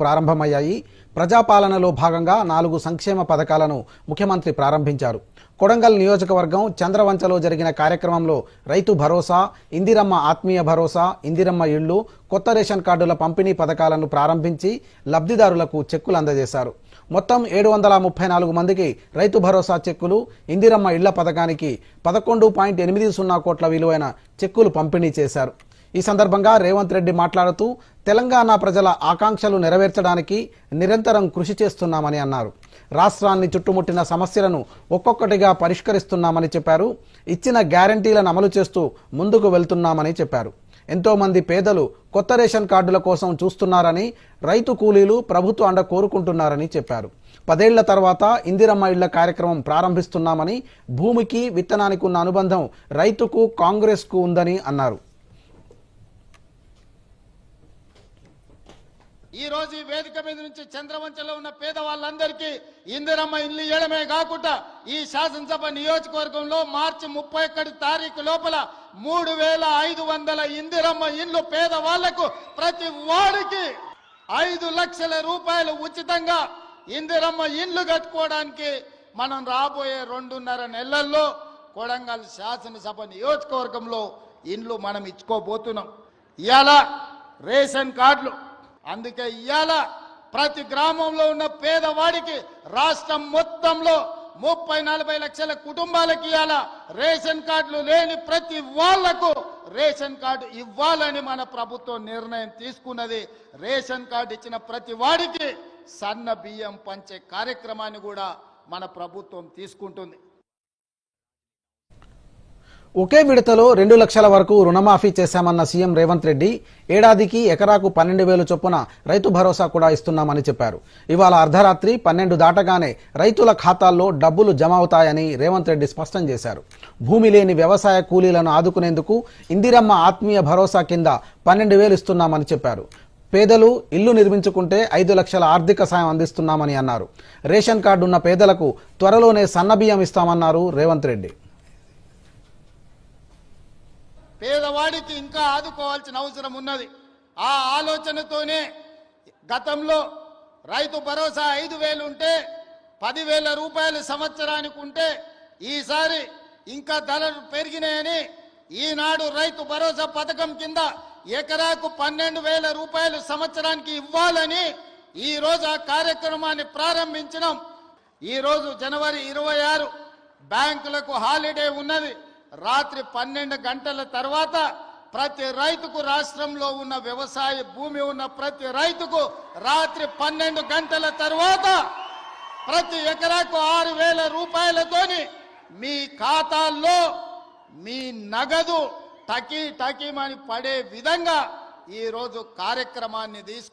ప్రారంభమయ్యాయి. ప్రజాపాలనలో భాగంగా నాలుగు సంక్షేమ పథకాలను ముఖ్యమంత్రి ప్రారంభించారు. కొడంగల్ నియోజకవర్గం చంద్రవంచలో జరిగిన కార్యక్రమంలో రైతు భరోసా ఇందిరమ్మ ఆత్మీయ భరోసా ఇందిరమ్మ ఇళ్ళు కొత్త రేషన్ కార్డుల పంపిణీ పథకాలను ప్రారంభించి లబ్ధిదారులకు చెక్కులు అందజేశారు. మొత్తం ఏడు వందల ముప్పై నాలుగు మందికి రైతు భరోసా చెక్కులు ఇందిరమ్మ ఇళ్ళ పథకానికి పదకొండు పాయింట్ ఎనిమిది సున్నా కోట్ల విలువైన చెక్కులు పంపిణీ చేశారు. ఈ సందర్భంగా రేవంత్ రెడ్డి మాట్లాడుతూ తెలంగాణ ప్రజల ఆకాంక్షలు నెరవేర్చడానికి నిరంతరం కృషి చేస్తున్నామని అన్నారు. రాష్ట్రాన్ని చుట్టుముట్టిన సమస్యలను ఒక్కొక్కటిగా పరిష్కరిస్తున్నామని చెప్పారు. ఇచ్చిన గ్యారంటీలను అమలు చేస్తూ ముందుకు వెళ్తున్నామని చెప్పారు. ఎంతోమంది పేదలు కొత్త రేషన్ కార్డుల కోసం చూస్తున్నారని రైతు కూలీలు ప్రభుత్వ అండ కోరుకుంటున్నారని చెప్పారు. పదేళ్ళ తర్వాత ఇందిరమ్మ ఇళ్ళ కార్యక్రమం ప్రారంభిస్తున్నామని భూమికి విత్తనానికి ఉన్న అనుబంధం రైతుకు కాంగ్రెస్కు ఉందని అన్నారు. ఈ వేదిక మీద నుంచి చంద్రవంచలో ఉన్న పేదవాళ్ళందరికీ ఇందిరమ్మ ఇల్లు ఇవ్వడమే కాకుండా ఈ శాసనసభ నియోజకవర్గంలో మార్చి ముప్పై ఒకటి తారీఖు లోపల మూడు వేల ఐదు వందల ఇందిరమ్మ ఇల్లు పేదవాళ్ళకు ప్రతి వాడికి ఐదు లక్షల రూపాయలు ఉచితంగా ఇందిరమ్మ ఇల్లు కట్టుకోవడానికి మనం రాబోయే రెండున్నర నెలల్లో కొడంగల్ శాసనసభ నియోజకవర్గంలో ఇండ్లు మనం ఇచ్చుకోబోతున్నాం. ఇవాళ రేషన్ కార్డులు అందుకే ఇవాళ ప్రతి గ్రామంలో ఉన్న పేదవాడికి రాష్ట్రం మొత్తంలో ముప్పై నలభై లక్షల కుటుంబాలకి ఇవాళ రేషన్ కార్డులు లేని ప్రతి వాళ్ళకు రేషన్ కార్డు ఇవ్వాలని మన ప్రభుత్వం నిర్ణయం తీసుకున్నది. రేషన్ కార్డు ఇచ్చిన ప్రతి వాడికి సన్న బియ్యం పంచే కార్యక్రమాన్ని కూడా మన ప్రభుత్వం తీసుకుంటుంది. ఒకే విడతలో రెండు లక్షల వరకు రుణమాఫీ చేశామన్న సీఎం రేవంత్ రెడ్డి ఏడాదికి ఎకరాకు పన్నెండు వేలు చొప్పున రైతు భరోసా కూడా ఇస్తున్నామని చెప్పారు. ఇవాళ అర్ధరాత్రి పన్నెండు దాటగానే రైతుల ఖాతాల్లో డబ్బులు జమ అవుతాయని రేవంత్ రెడ్డి స్పష్టం చేశారు. భూమి లేని వ్యవసాయ కూలీలను ఆదుకునేందుకు ఇందిరమ్మ ఆత్మీయ భరోసా కింద పన్నెండు వేలు ఇస్తున్నామని చెప్పారు. పేదలు ఇల్లు నిర్మించుకుంటే ఐదు లక్షల ఆర్థిక సాయం అందిస్తున్నామని అన్నారు. రేషన్ కార్డు ఉన్న పేదలకు త్వరలోనే సన్నబియ్యం ఇస్తామన్నారు రేవంత్ రెడ్డి. పేదవాడికి ఇంకా ఆదుకోవాల్సిన అవసరం ఉన్నది. ఆ ఆలోచనతోనే గతంలో రైతు భరోసా ఐదు వేలు ఉంటే పదివేల రూపాయలు సంవత్సరానికి ఉంటే ఈసారి ఇంకా ధరలు పెరిగినాయని ఈనాడు రైతు భరోసా పథకం కింద ఎకరాకు పన్నెండు వేల రూపాయలు సంవత్సరానికి ఇవ్వాలని ఈరోజు ఆ కార్యక్రమాన్ని ప్రారంభించడం ఈరోజు జనవరి ఇరవై ఆరు బ్యాంకులకు హాలిడే ఉన్నది. రాత్రి పన్నెండు గంటల తర్వాత ప్రతి రైతుకు రాష్ట్రంలో ఉన్న వ్యవసాయ భూమి ఉన్న ప్రతి రైతుకు రాత్రి పన్నెండు గంటల తర్వాత ప్రతి ఎకరాకు ఆరు వేల రూపాయలతోని మీ ఖాతాల్లో మీ నగదు టకీ టకీమని పడే విధంగా ఈరోజు కార్యక్రమాన్ని తీసుకు